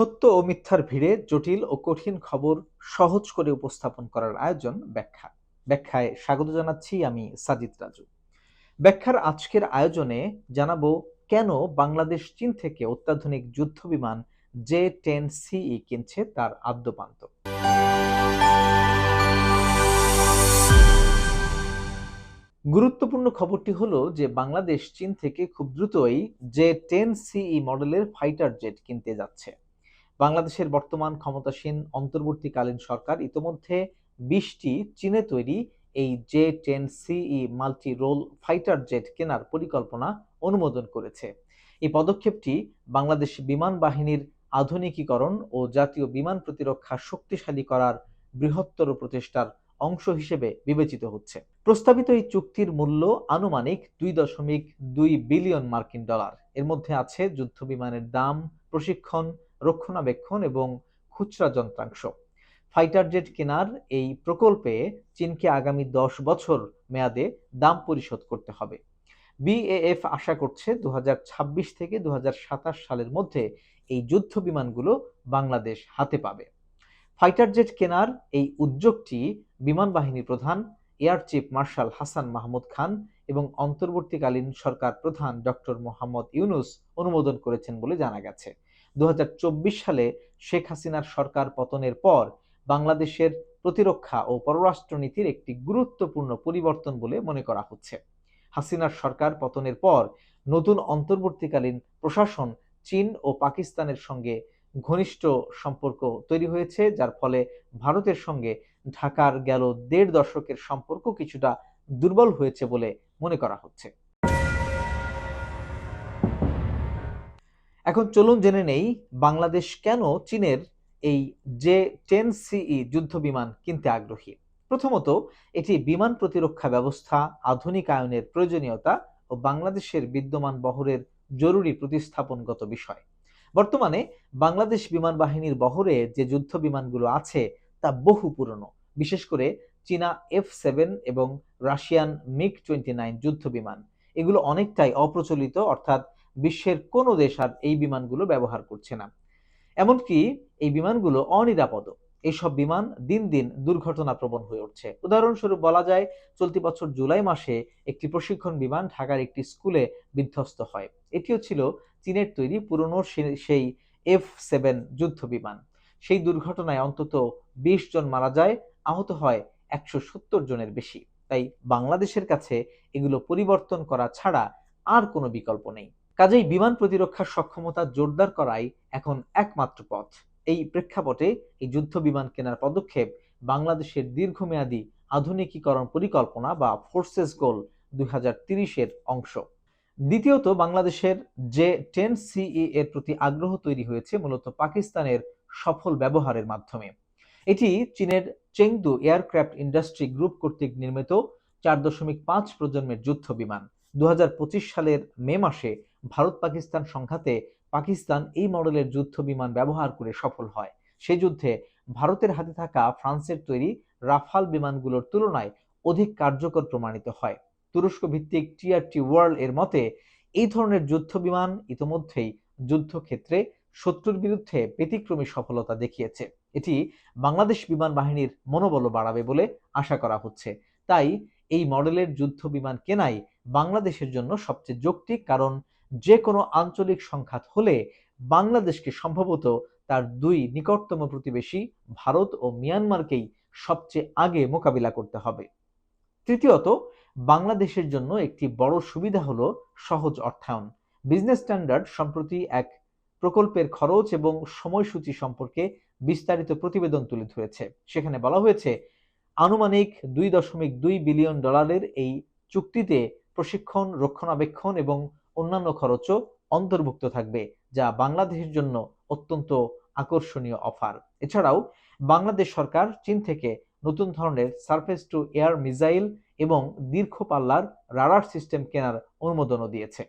সত্য ও মিথ্যার ভিড়ে জটিল ও কঠিন খবর সহজ করে উপস্থাপন করার আয়োজন ব্যাখ্যা। ব্যাখ্যায় স্বাগত জানাচ্ছি আমি সাজিদ রাজু। ব্যাখ্যার আজকের আয়োজনে জানাব কেন বাংলাদেশ চীন থেকে অত্যাধুনিক যুদ্ধ বিমান জে টেন সিই কিনছে তার আদ্যপান্ত। গুরুত্বপূর্ণ খবরটি হলো যে বাংলাদেশ চীন থেকে খুব দ্রুতই জে টেন সিই মডেলের ফাইটার জেট কিনতে যাচ্ছে। বাংলাদেশের বর্তমান ক্ষমতাসীন অন্তর্বর্তীকালীন সরকার ইতোমধ্যে বিশটি চীনে তৈরি এই J ten CE multi role fighter jet কেনার পরিকল্পনা অনুমোদন করেছে। এই পদক্ষেপটি বাংলাদেশ বিমান বাহিনীর আধুনিকীকরণ ও জাতীয় বিমান প্রতিরক্ষা শক্তিশালী করার বৃহত্তর প্রচেষ্টার অংশ হিসেবে বিবেচিত হচ্ছে। প্রস্তাবিত এই চুক্তির মূল্য আনুমানিক দুই দশমিক দুই বিলিয়ন মার্কিন ডলার। এর মধ্যে আছে যুদ্ধ বিমানের দাম, প্রশিক্ষণ রক্ষণাবেক্ষণ এবং খুচরা যন্ত্রাংশ। ফাইটার জেট কেনার এই প্রকল্পে চীনকে আগামী দশ বছর মেয়াদে দাম পরিশোধ করতে হবে। বিএএফ আশা করছে দু হাজার ছাব্বিশ থেকে দুহাজার সাতাশ সালের মধ্যে এই যুদ্ধ বিমানগুলো বাংলাদেশ হাতে পাবে। ফাইটার জেট কেনার এই উদ্যোগটি বিমান বাহিনী প্রধান, air chief marshal Hasan Mahmud Khan এবং অন্তর্বর্তীকালীন সরকার প্রধান ডক্টর মোহাম্মদ ইউনুস অনুমোদন করেছেন বলে জানা গেছে। দু হাজার চব্বিশ সালে শেখ হাসিনার সরকার পতনের পর বাংলাদেশের প্রতিরক্ষা ও পররাষ্ট্রনীতির একটি গুরুত্বপূর্ণ পরিবর্তন বলে মনে করা হচ্ছে। হাসিনার সরকার পতনের পর নতুন অন্তর্বর্তীকালীন প্রশাসন চীন ও পাকিস্তানের সঙ্গে ঘনিষ্ঠ সম্পর্ক তৈরি হয়েছে, যার ফলে ভারতের সঙ্গে ঢাকার গেল দেড় দশকের সম্পর্ক কিছুটা দুর্বল হয়েছে বলে মনে করা হচ্ছে। এখন চলুন জেনে নেই বাংলাদেশ কেন চীনের এই জে টেন সিই যুদ্ধ বিমান কিনতে আগ্রহী। প্রথমত, এটি বিমান প্রতিরক্ষা ব্যবস্থা আধুনিকায়নের প্রয়োজনীয়তা ও বাংলাদেশের বিদ্যমান বহরের জরুরি প্রতিস্থাপনগত বিষয়। বর্তমানে বাংলাদেশ বিমান বাহিনীর বহরে যে যুদ্ধ বিমানগুলো আছে তা বহু পুরনো, বিশেষ করে চীনা এফ সেভেন এবং রাশিয়ান মিগ টোয়েন্টি নাইন যুদ্ধ বিমান। এগুলো অনেকটাই অপ্রচলিত, অর্থাৎ বিশ্বের কোনো দেশ আর এই বিমানগুলো ব্যবহার করছে না। এমনকি এই বিমানগুলো অনিরাপদ। এইসব বিমান দিন দিন দুর্ঘটনা প্রবণ হয়ে উঠছে। উদাহরণস্বরূপ বলা যায়, চলতি বছর জুলাই মাসে একটি প্রশিক্ষণ বিমান ঢাকার একটি স্কুলে বিধ্বস্ত হয়। এটিও ছিল চীনের তৈরি পুরনো সেই এফ সেভেন যুদ্ধ বিমান। সেই দুর্ঘটনায় অন্তত বিশ জন মারা যায়, আহত হয় একশো সত্তর জনের বেশি। তাই বাংলাদেশের কাছে এগুলো পরিবর্তন করা ছাড়া আর কোনো বিকল্প নেই। কাজেই বিমান প্রতিরক্ষার সক্ষমতা জোরদার করাই এখন একমাত্র পথ। এই প্রেক্ষাপটে এই যুদ্ধ বিমান কেনার পদক্ষেপ বাংলাদেশের দীর্ঘমেয়াদী আধুনিকীকরণ পরিকল্পনা বা ফোর্সেস গোল দুই এর অংশ। দ্বিতীয়ত, বাংলাদেশের যে টেন সিই এর প্রতি আগ্রহ তৈরি হয়েছে মূলত পাকিস্তানের সফল ব্যবহারের মাধ্যমে। এটি চীনের চেংদু এয়ারক্রাফট ইন্ডাস্ট্রি গ্রুপ কর্তৃক নির্মিত চার দশমিক পাঁচ প্রজন্মের যুদ্ধ বিমান। দু হাজার পঁচিশ সালের মে মাসে ভারত পাকিস্তান সংঘাতে পাকিস্তান এই মডেলের যুদ্ধ বিমান ব্যবহার করে সফল হয়। সেই যুদ্ধে ভারতের হাতে থাকা ফ্রান্সের তৈরি রাফাল বিমানগুলোর তুলনায় অধিক কার্যকর প্রমাণিত হয়। তুরস্ক ভিত্তিক টিআরটি ওয়ার্ল্ড এর মতে, এই ধরনের যুদ্ধ বিমান ইতোমধ্যেই যুদ্ধক্ষেত্রে শত্রুর বিরুদ্ধে ব্যতিক্রমী সফলতা দেখিয়েছে। এটি বাংলাদেশ বিমান বাহিনীর মনোবল বাড়াবে বলে আশা করা হচ্ছে। তাই এই মডেলের যুদ্ধ বিমান কেনাই বাংলাদেশের জন্য সবচেয়ে যৌক্তিক কারণ যে কোনো আঞ্চলিক সংঘাত হলে বাংলাদেশকে সম্ভবত তার দুই নিকটতম প্রতিবেশী ভারত ও মিয়ানমারকেই সবচেয়ে আগে মোকাবিলা করতে হবে। তৃতীয়ত, বাংলাদেশের জন্য একটি বড় সুবিধা হলো সহজ অর্থায়ন। বিজনেস স্ট্যান্ডার্ড সম্প্রতি এক প্রকল্পের খরচ এবং সময়সূচি সম্পর্কে বিস্তারিত প্রতিবেদন তুলে ধরেছে। সেখানে বলা হয়েছে, আনুমানিক দুই দশমিক দুই বিলিয়ন ডলারের এই চুক্তিতে প্রশিক্ষণ, রক্ষণাবেক্ষণ এবং অন্যান্য খরচও অন্তর্ভুক্ত থাকবে, যা বাংলাদেশের জন্য অত্যন্ত আকর্ষণীয় অফার। এছাড়াও, বাংলাদেশ সরকার চীন থেকে নতুন ধরনের সারফেস টু এয়ার মিসাইল এবং দীর্ঘ পাল্লার রাডার সিস্টেম কেনার অনুমোদনও দিয়েছে।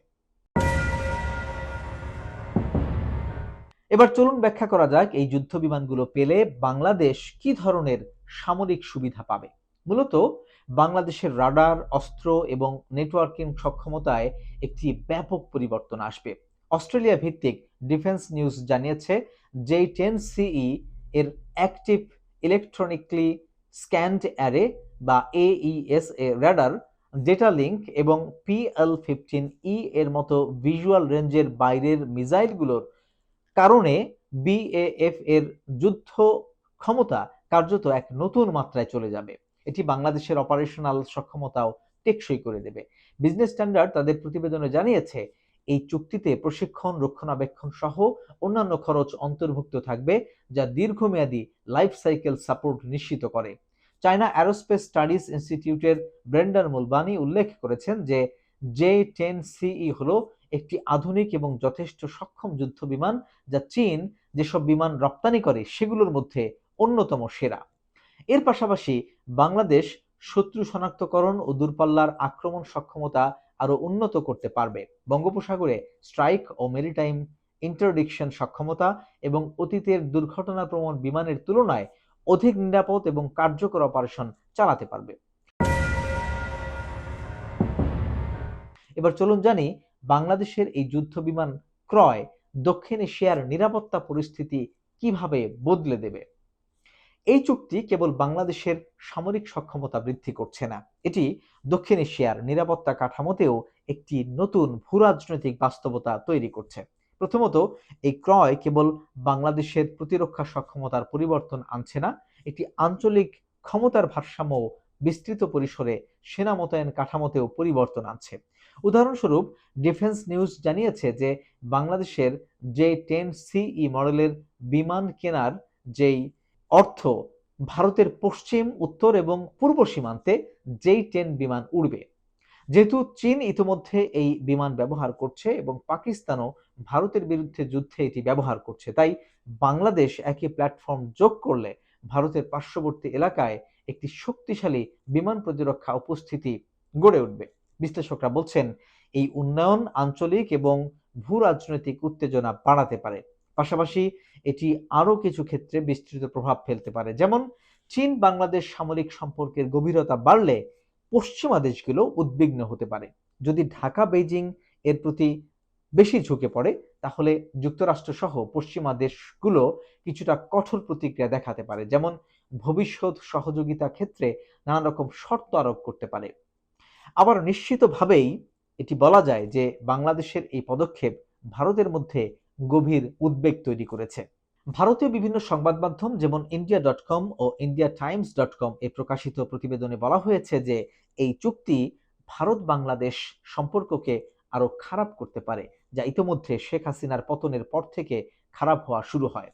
এবার চলুন ব্যাখ্যা করা যাক এই যুদ্ধ বিমানগুলো পেলে বাংলাদেশ কি ধরনের সামরিক সুবিধা পাবে। মূলত বাংলাদেশের রাডার, অস্ত্র এবং নেটওয়ার্কিং সক্ষমতায় একটি ব্যাপক পরিবর্তন আসবে। অস্ট্রেলিয়া ভিত্তিক ডিফেন্স নিউজ জানিয়েছে জেই টেন সিই এর অ্যাক্টিভ ইলেকট্রনিকলি স্ক্যান্ড অ্যারে বা এইএস এ রাডার, ডেটা লিঙ্ক এবং পিএল ফিফটিন ই এর মতো ভিজুয়াল রেঞ্জের বাইরের মিসাইলগুলোর কারণে বিএএফ এর যুদ্ধ ক্ষমতা কার্যত এক নতুন মাত্রায় চলে যাবে। এটি বাংলাদেশের অপারেশনাল সক্ষমতাও টেকসই করে দেবে। বিজনেস স্ট্যান্ডার্ড তাদের প্রতিবেদনে জানিয়েছে, এই চুক্তিতে প্রশিক্ষণ, রক্ষণাবেক্ষণ সহ অন্যান্য খরচ অন্তর্ভুক্ত থাকবে, যা দীর্ঘমেয়াদী লাইফ সাইকেল সাপোর্ট নিশ্চিত করে। চায়না অ্যারোস্পেস স্টাডিজ ইনস্টিটিউটের ব্রেন্ডার মুলবানি উল্লেখ করেছেন যে জে টেন সিই হলো একটি আধুনিক এবং যথেষ্ট সক্ষম যুদ্ধ বিমান যা চীন যেসব বিমান রপ্তানি করে, সেগুলোর মধ্যে অন্যতম সেরা। এর পাশাপাশি বাংলাদেশ শত্রু শনাক্তকরণ ও দূরপাল্লার আক্রমণ সক্ষমতা আরও উন্নত করতে পারবে। বঙ্গোপসাগরে স্ট্রাইক ও মেরিটাইম ইন্টারডিকশন সক্ষমতা এবং অতীতের দুর্ঘটনাপ্রবণ বিমানের তুলনায় অধিক নিরাপদ এবং কার্যকর অপারেশন চালাতে পারবে। এবার চলুন জানি বাংলাদেশের এই যুদ্ধ বিমান ক্রয় দক্ষিণ এশিয়ার নিরাপত্তা পরিস্থিতি কীভাবে বদলে দেবে। এই চুক্তি কেবল বাংলাদেশের সামরিক সক্ষমতা বৃদ্ধি করছে না। এটি দক্ষিণ এশিয়ার নিরাপত্তা কাঠামোতেও একটি নতুন ভূরাজনৈতিক বাস্তবতা তৈরি করছে। প্রথমত, এই ক্রয় কেবল বাংলাদেশের প্রতিরক্ষা সক্ষমতার পরিবর্তন আনছে না, এটি আঞ্চলিক ক্ষমতার ভারসাম্য বিস্তৃত পরিসরে সেনা মোতায়েন কাঠামোতেও পরিবর্তন আনছে। উদাহরণস্বরূপ, ডিফেন্স নিউজ জানিয়েছে যে বাংলাদেশের যে টেন সিই মডেলের বিমান কেনার যেই অর্থ ভারতের পশ্চিম, উত্তর এবং পূর্ব সীমান্তে যেই টেন বিমান উড়বে। যেহেতু চীন ইতিমধ্যে এই বিমান ব্যবহার করছে এবং পাকিস্তানও ভারতের বিরুদ্ধে যুদ্ধে এটি ব্যবহার করছে, তাই বাংলাদেশ একই প্ল্যাটফর্ম যোগ করলে ভারতের পার্শ্ববর্তী এলাকায় একটি শক্তিশালী বিমান প্রতিরক্ষা উপস্থিতি গড়ে উঠবে। বিশ্লেষকরা বলছেন, এই উন্নয়ন আঞ্চলিক এবং ভূ রাজনৈতিক উত্তেজনা বাড়াতে পারে। পাশাপাশি এটি আরও কিছু ক্ষেত্রে বিস্তৃত প্রভাব ফেলতে পারে। যেমন, চীন বাংলাদেশ সামরিক সম্পর্কের গভীরতা বাড়লে পশ্চিমা দেশগুলো উদ্বিগ্ন হতে পারে। যদি ঢাকা, বেইজিং এর প্রতি বেশি ঝুঁকে পড়ে, তাহলে যুক্তরাষ্ট্র সহ পশ্চিমা দেশগুলো কিছুটা কঠোর প্রতিক্রিয়া দেখাতে পারে। যেমন, ভবিষ্যৎ সহযোগিতা ক্ষেত্রে নানা রকম শর্ত আরোপ করতে পারে। আবার নিশ্চিতভাবেই এটি বলা যায় যে, বাংলাদেশের এই পদক্ষেপ ভারতের মধ্যে গভীর উদ্বেগ তৈরি করেছে। ভারতীয় বিভিন্ন সংবাদ মাধ্যম যেমন ইন্ডিয়া ডট কম ও ইন্ডিয়া টাইমস ডট কম এ প্রকাশিত প্রতিবেদনে বলা হয়েছে যে, এই চুক্তি ভারত বাংলাদেশ সম্পর্ককে আরও খারাপ করতে পারে, যা ইতোমধ্যে শেখ হাসিনার পতনের পর থেকে খারাপ হওয়া শুরু হয়।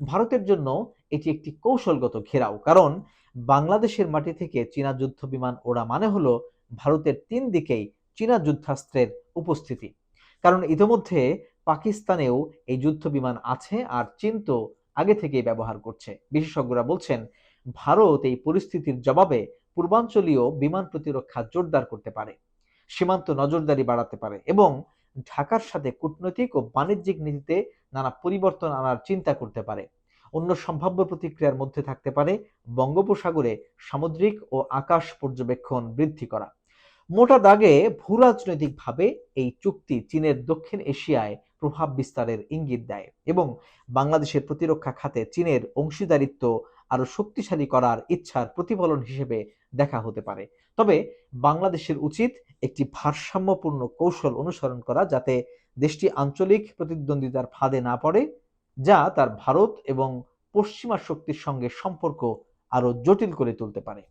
ভারতের জন্য এটি একটি কৌশলগত ঘেরাও, কারণ বাংলাদেশের মাটি থেকে চীনা যুদ্ধ বিমান ওড়া মানে হলো ভারতের তিন দিকেই চীনা যুদ্ধাস্ত্রের উপস্থিতি। কারণ ইতিমধ্যে পাকিস্তানেও এই যুদ্ধ বিমান আছে আর চীন তো আগে থেকেই ব্যবহার করছে। বিশেষজ্ঞরা বলছেন, ভারত এই পরিস্থিতির জবাবে পূর্বাঞ্চলীয় বিমান প্রতিরক্ষা জোরদার করতে পারে, সীমান্ত নজরদারি বাড়াতে পারে এবং ঢাকার সাথে কূটনৈতিক ও বাণিজ্যিক নীতিতে নানা পরিবর্তন আনার চিন্তা করতে পারে। অন্য সম্ভাব্য প্রতিক্রিয়ার মধ্যে থাকতে পারে বঙ্গোপসাগরে সামুদ্রিক ও আকাশ পর্যবেক্ষণ বৃদ্ধি করা। মোটা দাগে ভূরাজনৈতিকভাবে এই চুক্তি চীনের দক্ষিণ এশিয়ায় প্রভাব বিস্তারের ইঙ্গিত দেয় এবং বাংলাদেশের প্রতিরক্ষা খাতে চীনের অংশীদারিত্ব আরও শক্তিশালী করার ইচ্ছার প্রতিফলন হিসেবে দেখা হতে পারে। তবে বাংলাদেশের উচিত একটি ভারসাম্যপূর্ণ কৌশল অনুসরণ করা যাতে দেশটি আঞ্চলিক প্রতিদ্বন্দ্বিতার ফাঁদে না পড়ে, যা তার ভারত এবং পশ্চিমা শক্তির সঙ্গে সম্পর্ক আরও জটিল করে তুলতে পারে।